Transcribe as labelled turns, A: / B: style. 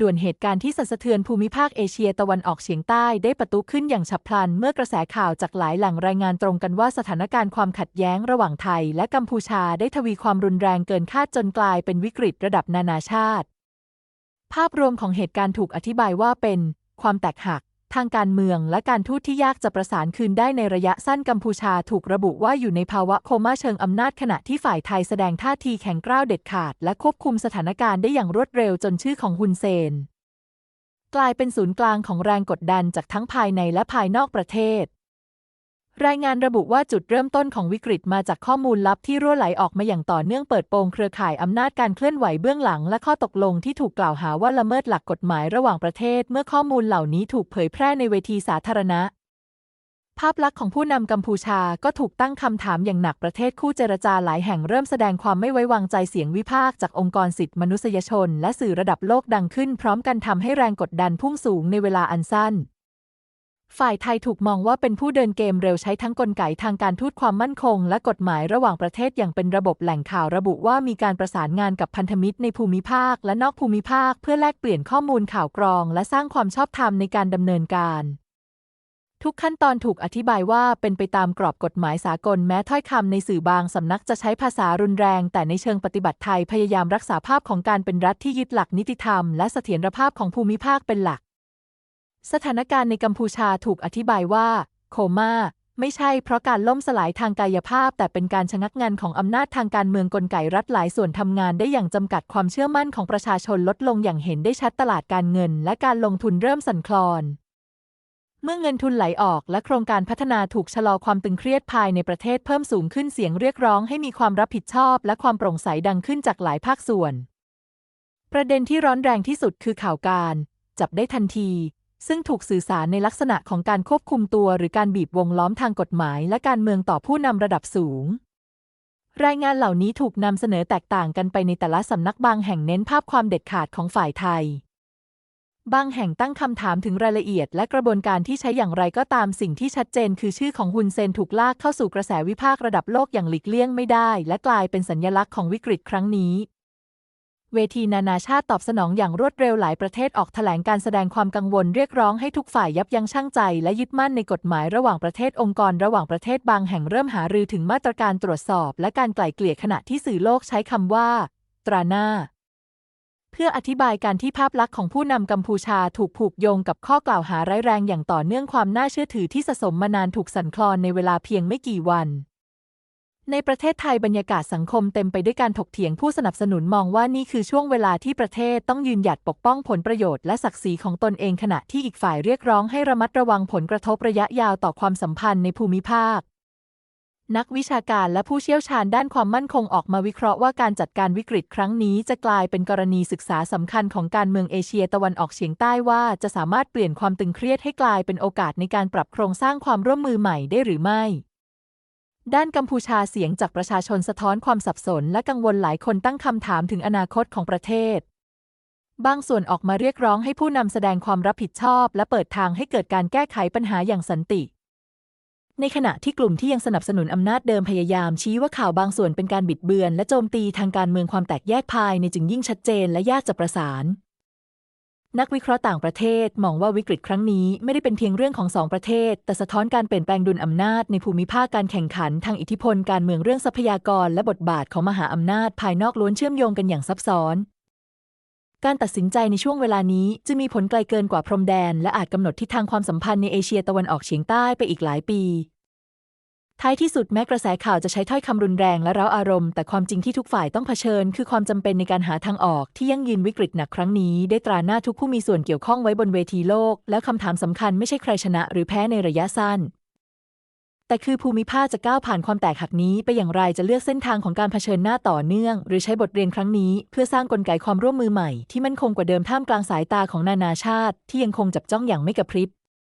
A: ด่วนเหตุการณ์ที่สะสะเทือนภูมิภาคเอเชียตะวันออกเฉียงใต้ได้ประตุขึ้นอย่างฉับพลัน เมื่อกระแสข่าวจากหลายแหล่งรายงานตรงกันว่าสถานการณ์ความขัดแย้งระหว่างไทย และกัมพูชาได้ทวีความรุนแรงเกินคาดจนกลายเป็นวิกฤตระดับนานาชาติ ภาพรวมของเหตุการณ์ถูกอธิบายว่าเป็น ความแตกหัก ทางการเมืองและการทูตที่ยากจะประสานคืนได้ในระยะสั้นกัมพูชาถูกระบุว่าอยู่ในภาวะโคม่าเชิงอำนาจขณะที่ฝ่ายไทยแสดงท่าทีแข็งกร้าวเด็ดขาด และควบคุมสถานการณ์ได้อย่างรวดเร็วจนชื่อของฮุนเซน กลายเป็นศูนย์กลางของแรงกดดันจากทั้งภายในและภายนอกประเทศ รายงานระบุว่าจุดเริ่มต้นของวิกฤตมาจากข้อมูลลับที่รั่วไหลออกมาอย่างต่อเนื่องเปิดโปงเครือข่ายอำนาจการเคลื่อนไหวเบื้องหลัง และข้อตกลงที่ถูกกล่าวหาว่าละเมิดหลักกฎหมายระหว่างประเทศ เมื่อข้อมูลเหล่านี้ถูกเผยแพร่ในเวทีสาธารณะ ภาพลักษณ์ของผู้นำกัมพูชาก็ถูกตั้งคำถามอย่างหนักประเทศคู่เจรจาหลายแห่งเริ่มแสดงความไม่ไว้วางใจเสียงวิพากษ์จากองค์กรสิทธิมนุษยชน และสื่อระดับโลกดังขึ้น พร้อมกันทำให้แรงกดดันพุ่งสูงในเวลาอันสั้น ฝ่ายไทยถูกมองว่าเป็นผู้เดินเกมเร็วใช้ทั้งกลไกทางการทูตความมั่นคง และกฎหมายระหว่างประเทศอย่างเป็นระบบแหล่งข่าวระบุว่ามีการประสานงานกับพันธมิตรในภูมิภาค และนอกภูมิภาค เพื่อแลกเปลี่ยนข้อมูลข่าวกรอง และสร้างความชอบธรรมในการดำเนินการทุกขั้นตอนถูกอธิบายว่าเป็นไปตามกรอบกฎหมายสากลแม้ถ้อยคำในสื่อบางสำนักจะใช้ภาษารุนแรง แต่ในเชิงปฏิบัติไทยพยายามรักษาภาพของการเป็นรัฐที่ยึดหลักนิติธรรม และเสถียรภาพของภูมิภาคเป็นหลัก สถานการณ์ในกัมพูชาถูกอธิบายว่า โคม่าไม่ใช่เพราะการล่มสลายทางกายภาพ แต่เป็นการชะงักงันของอำนาจทางการเมืองกลไกรัฐหลายส่วนทำงานได้อย่างจำกัดความเชื่อมั่นของประชาชนลดลงอย่างเห็นได้ชัดตลาดการเงิน และการลงทุนเริ่มสั่นคลอน เมื่อเงินทุนไหลออกและโครงการพัฒนาถูกชะลอความตึงเครียดภายในประเทศเพิ่มสูงขึ้นเสียงเรียกร้องให้มีความรับผิดชอบ และความโปร่งใสดังขึ้นจากหลายภาคส่วน ประเด็นที่ร้อนแรงที่สุดคือข่าวการ จับได้ทันที ซึ่งถูกสื่อสารในลักษณะของการควบคุมตัว หรือการบีบวงล้อมทางกฎหมาย และการเมืองต่อผู้นำระดับสูง รายงานเหล่านี้ถูกนำเสนอแตกต่างกันไปในแต่ละสำนักบางแห่งเน้นภาพความเด็ดขาดของฝ่ายไทย บางแห่งตั้งคำถามถึงรายละเอียด และกระบวนการที่ใช้อย่างไรก็ตามสิ่งที่ชัดเจน คือชื่อของฮุนเซนถูกลากเข้าสู่กระแสวิพากษ์ระดับโลกอย่างหลีกเลี่ยงไม่ได้ และกลายเป็นสัญญลักษณ์ของวิกฤตครั้งนี้ เวทีนานาชาติตอบสนองอย่างรวดเร็วหลายประเทศออกแถลงการแสดงความกังวลเรียกร้องให้ทุกฝ่ายยับยั้งชั่งใจ และยึดมั่นในกฎหมายระหว่างประเทศองค์กรระหว่างประเทศบางแห่งเริ่มหารือถึงมาตรการตรวจสอบ และการไกล่เกลี่ยขณะที่สื่อโลกใช้คำว่า ตราหน้า เพื่ออธิบายการที่ภาพลักษณ์ของผู้นำกัมพูชาถูกผูกโยงกับข้อกล่าวหาร้ายแรงอย่างต่อเนื่องความน่าเชื่อถือที่สะสมมานานถูกสั่นคลอนในเวลาเพียงไม่กี่วัน ในประเทศไทยบรรยากาศสังคมเต็มไปด้วยการถกเถียงผู้สนับสนุนมองว่านี่คือช่วงเวลาที่ประเทศต้องยืนหยัดปกป้องผลประโยชน์และศักดิ์ศรีของตนเองขณะที่อีกฝ่ายเรียกร้องให้ระมัดระวังผลกระทบระยะยาวต่อความสัมพันธ์ในภูมิภาค นักวิชาการและผู้เชี่ยวชาญด้านความมั่นคงออกมาวิเคราะห์ว่าการจัดการวิกฤตครั้งนี้จะกลายเป็นกรณีศึกษาสำคัญของการเมืองเอเชียตะวันออกเฉียงใต้ว่าจะสามารถเปลี่ยนความตึงเครียดให้กลายเป็นโอกาสในการปรับโครงสร้างความร่วมมือใหม่ได้หรือไม่ ด้านกัมพูชาเสียงจากประชาชนสะท้อนความสับสนและกังวลหลายคนตั้งคำถามถึงอนาคตของประเทศ บางส่วนออกมาเรียกร้องให้ผู้นำแสดงความรับผิดชอบ และเปิดทางให้เกิดการแก้ไขปัญหาอย่างสันติ ในขณะที่กลุ่มที่ยังสนับสนุนอำนาจเดิมพยายามชี้ว่าข่าวบางส่วนเป็นการบิดเบือน และโจมตีทางการเมืองความแตกแยกภายในจึงยิ่งชัดเจนและยากจะประสาน นักวิเคราะห์ต่างประเทศมองว่าวิกฤตครั้งนี้ไม่ได้เป็นเพียงเรื่องของสองประเทศ แต่สะท้อนการเปลี่ยนแปลงดุลอำนาจในภูมิภาคการแข่งขัน ทางอิทธิพลการเมืองเรื่องทรัพยากร และบทบาทของมหาอำนาจภายนอกล้วนเชื่อมโยงกันอย่างซับซ้อน การตัดสินใจในช่วงเวลานี้จะมีผลไกลเกินกว่าพรมแดน และอาจกำหนดทิศทางความสัมพันธ์ในเอเชียตะวันออกเฉียงใต้ไปอีกหลายปี ท้ายที่สุดแม้กระแสข่าวจะใช้ถ้อยคำรุนแรงและเร้าอารมณ์ แต่ความจริงที่ทุกฝ่ายต้องเผชิญ คือความจำเป็นในการหาทางออกที่ยั่งยืนวิกฤตหนักครั้งนี้ ได้ตราหน้าทุกผู้มีส่วนเกี่ยวข้องไว้บนเวทีโลก แล้วคำถามสำคัญไม่ใช่ใครชนะ หรือแพ้ในระยะสั้น แต่คือภูมิภาคจะก้าวผ่านความแตกหักนี้ ไปอย่างไรจะเลือกเส้นทางของการเผชิญหน้าต่อเนื่อง หรือใช้บทเรียนครั้งนี้ เพื่อสร้างกลไกความร่วมมือใหม่ที่มั่นคงกว่าเดิมท่ามกลางสายตาของนานาชาติ ที่ยังคงจับจ้องอย่างไม่กระพริบ